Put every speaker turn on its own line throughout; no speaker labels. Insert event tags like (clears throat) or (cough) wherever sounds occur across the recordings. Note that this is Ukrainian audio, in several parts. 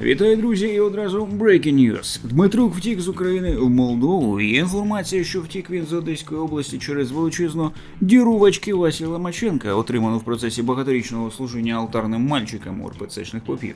Вітаю, друзі, і одразу Breaking News. Дмитрук втік з України в Молдову. Є інформація, що втік він з Одеської області через величезну діру в очки Васі Ломаченка, отриману в процесі багаторічного служення алтарним мальчикам у РПЦшних попів.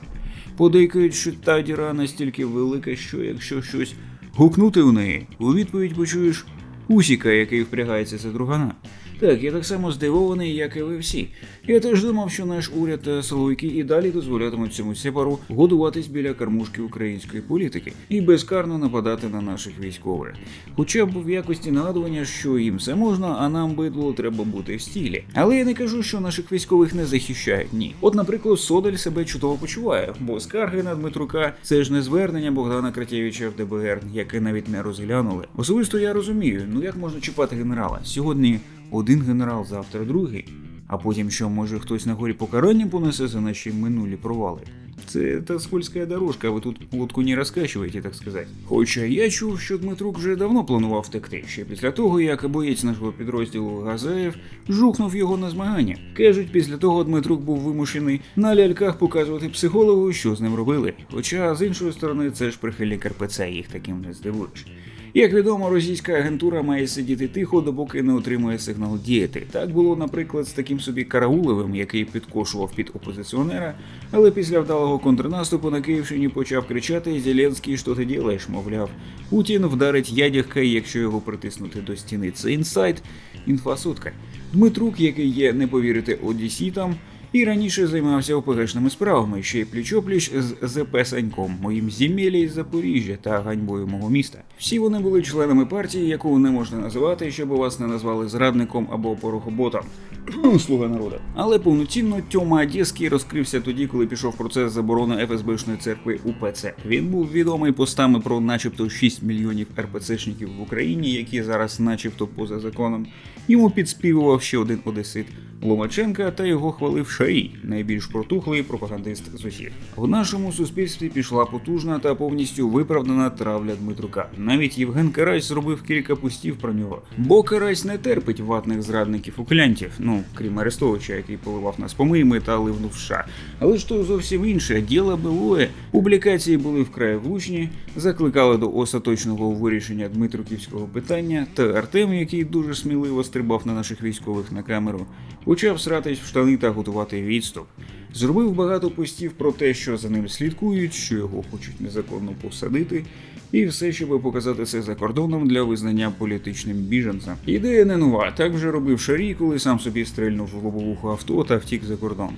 Подейкують, що та діра настільки велика, що якщо щось гукнути в неї, у відповідь почуєш Усіка, який впрягається за другана. Так, я так само здивований, як і ви всі. Я теж думав, що наш уряд та силовики і далі дозволятимуть цьому сепару годуватись біля кормушки української політики і безкарно нападати на наших військових. Хоча б в якості нагадування, що їм все можна, а нам бидло треба бути в стілі. Але я не кажу, що наших військових не захищають. Ні. От, наприклад, Содель себе чудово почуває, бо скарги на Дмитрука це ж не звернення Богдана Кратєвича в ДБР, яке навіть не розглянули. Особисто я розумію, ну як можна чіпати генерала? Сьогодні один генерал, завтра другий. А потім що, може хтось на горі покарання понесе за наші минулі провали? Це та скользка дорожка, ви тут лодку не розкачуєте, так сказати. Хоча я чув, що Дмитрук вже давно планував втекти, ще після того, як боєць нашого підрозділу Газаєв жухнув його на змагання. Кажуть, після того Дмитрук був вимушений на ляльках показувати психологу, що з ним робили. Хоча, з іншої сторони, це ж прихильник РПЦ, їх таким не здивуєш. Як відомо, російська агентура має сидіти тихо, допоки не отримує сигнал діяти. Так було, наприклад, з таким собі Карауловим, який підкошував під опозиціонера, але після вдалого контрнаступу на Київщині почав кричати Зеленський, що ти ділаєш, мовляв. Путін вдарить ядягка, якщо його притиснути до стіни. Це інсайт, інфасотка. Дмитрук, який є, не повірити, одесітам, і раніше займався ОПГшними справами, ще й пліч-опліч з ЗП Саньком, моїм зім'єлі із Запоріжжя та ганьбою мого міста. Всі вони були членами партії, яку не можна називати, щоб вас не назвали зрадником або порохоботом. (clears throat) Слуга народу. Але повноцінно Тьома Одеський розкрився тоді, коли пішов процес заборони ФСБшної церкви УПЦ. Він був відомий постами про начебто 6 мільйонів РПЦшників в Україні, які зараз, начебто, поза законом. Йому підспівував ще один одесит Ломаченка та його хвалив Шарій, найбільш протухлий пропагандист з усіх. В нашому суспільстві пішла потужна та повністю виправдана травля Дмитрука. Навіть Євген Карась зробив кілька пустів про нього. Бо Карась не терпить ватних зрадників уклянтів, ну крім Арестовича, який поливав нас помиями та ливнув ша. Але ж то зовсім інше. Діло билоє. Публікації були вкрай влучні, закликали до остаточного вирішення Дмитруківського питання. Та Артем, який дуже сміливо стрибав на наших військових на камеру, почав сратись в штани та готувати відступ. Зробив багато постів про те, що за ним слідкують, що його хочуть незаконно посадити, і все, щоб показати це за кордоном для визнання політичним біженцем. Ідея не нова. Так вже робив Шарій, коли сам собі стрельнув в лобовуху авто та втік за кордон.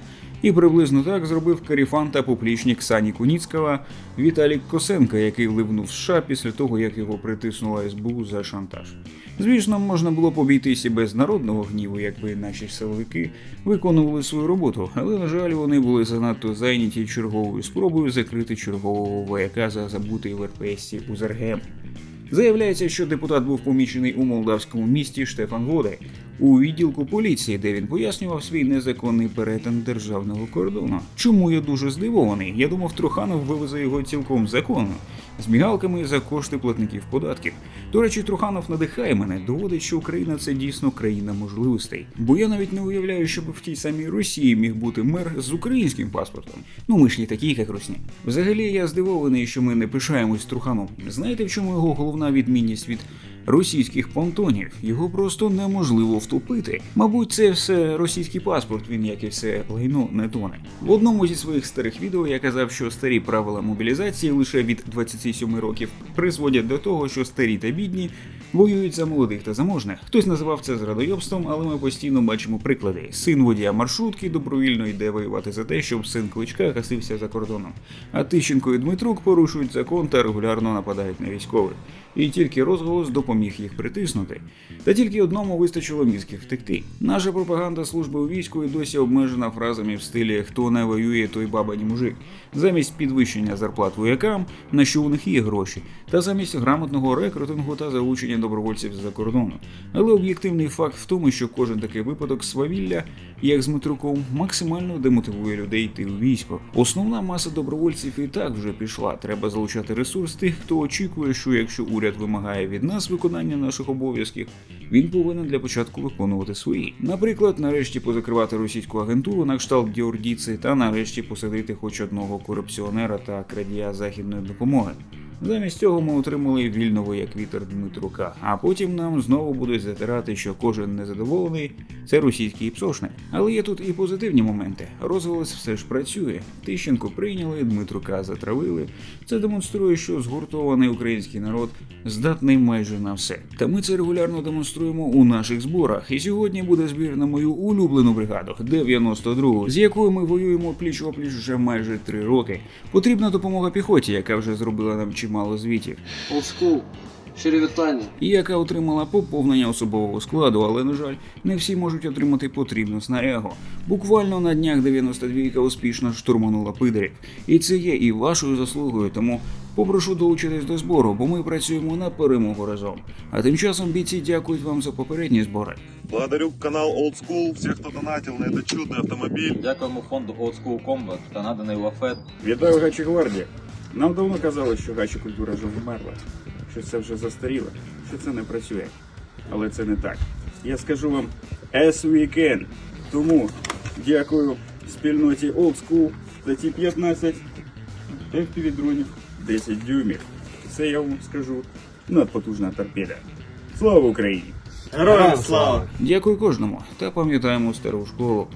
І приблизно так зробив каріфан та поплічник Сані Куніцького Віталік Косенко, який ливнув США після того, як його притиснула СБУ за шантаж. Звісно, можна було б обійтися без народного гніву, якби наші силовики виконували свою роботу, але на жаль, вони були занадто зайняті черговою спробою закрити чергового вояка за забутий в РПСі Узергем. Заявляється, що депутат був помічений у молдавському місті Штефан Водай у відділку поліції, де він пояснював свій незаконний перетин державного кордону. Чому я дуже здивований? Я думав, Труханов вивезе його цілком законно, з мігалками за кошти платників податків. До речі, Труханов надихає мене, доводить, що Україна це дійсно країна можливостей. Бо я навіть не уявляю, щоб в тій самій Росії міг бути мер з українським паспортом. Ну ми ж не такі, як Русні. Взагалі я здивований, що ми не пишаємось Труханом. Знаєте, в чому його головна відмінність від російських понтонів? Його просто неможливо втопити. Мабуть, це все російський паспорт. Він як і все лайно не тоне. В одному зі своїх старих відео я казав, що старі правила мобілізації лише від 27 років призводять до того, що старі та бідні воюють за молодих та заможних. Хтось називав це зрадойобством, але ми постійно бачимо приклади. Син водія маршрутки добровільно йде воювати за те, щоб син кличка гасився за кордоном. А Тищенко і Дмитрук порушують закон та регулярно нападають на військових. І тільки розголос допоміг їх притиснути. Та тільки одному вистачило мізків втекти. Наша пропаганда служби у війську і досі обмежена фразами в стилі Хто не воює, той баба ні мужик. Замість підвищення зарплат воякам, на що у них є гроші, та замість грамотного рекрутингу та залучення добровольців з-за кордону. Але об'єктивний факт в тому, що кожен такий випадок свавілля, як з Дмитруком, максимально демотивує людей йти у військо. Основна маса добровольців і так вже пішла. Треба залучати ресурс тих, хто очікує, що якщо уряд вимагає від нас виконання наших обов'язків, він повинен для початку виконувати свої. Наприклад, нарешті позакривати російську агентуру на кшталт Діордіци та нарешті посадити хоч одного корупціонера та крадія західної допомоги. Замість цього ми отримали вільного як вітер Дмитрука, а потім нам знову будуть затирати, що кожен незадоволений це російський псошник. Але є тут і позитивні моменти. Розголос все ж працює. Тищенко прийняли, Дмитрука затравили. Це демонструє, що згуртований український народ здатний майже на все. Та ми це регулярно демонструємо у наших зборах. І сьогодні буде збір на мою улюблену бригаду 92-гу, з якою ми воюємо пліч опліч вже майже три роки. Потрібна допомога піхоті, яка вже зробила нам чимало звітів,
Олдскул. Щирі вітання.
і яка отримала поповнення особового складу, але на жаль, не всі можуть отримати потрібну снарягу. Буквально на днях 92-ка успішно штурманула пидерів. І це є і вашою заслугою, тому попрошу долучитись до збору, бо ми працюємо на перемогу разом. А тим часом бійці дякують вам за попередні збори.
Благодарю канал Old School, всех, кто донатил на этот чудный автомобиль.
Дякуємо фонду Old School Combat та наданий лафет.
Вітаю Гачі Гвардія. Нам давно казали, що гачі культура вже вмерла, що це вже застаріло, що це не працює. Але це не так. Я скажу вам as we can. Тому дякую спільноті Old School за ті 15 FPV дронів 10 дюймів. Це я вам скажу надпотужна торпеда. Слава Україні!
Героям слава!
Дякую кожному та пам'ятаємо стару школу.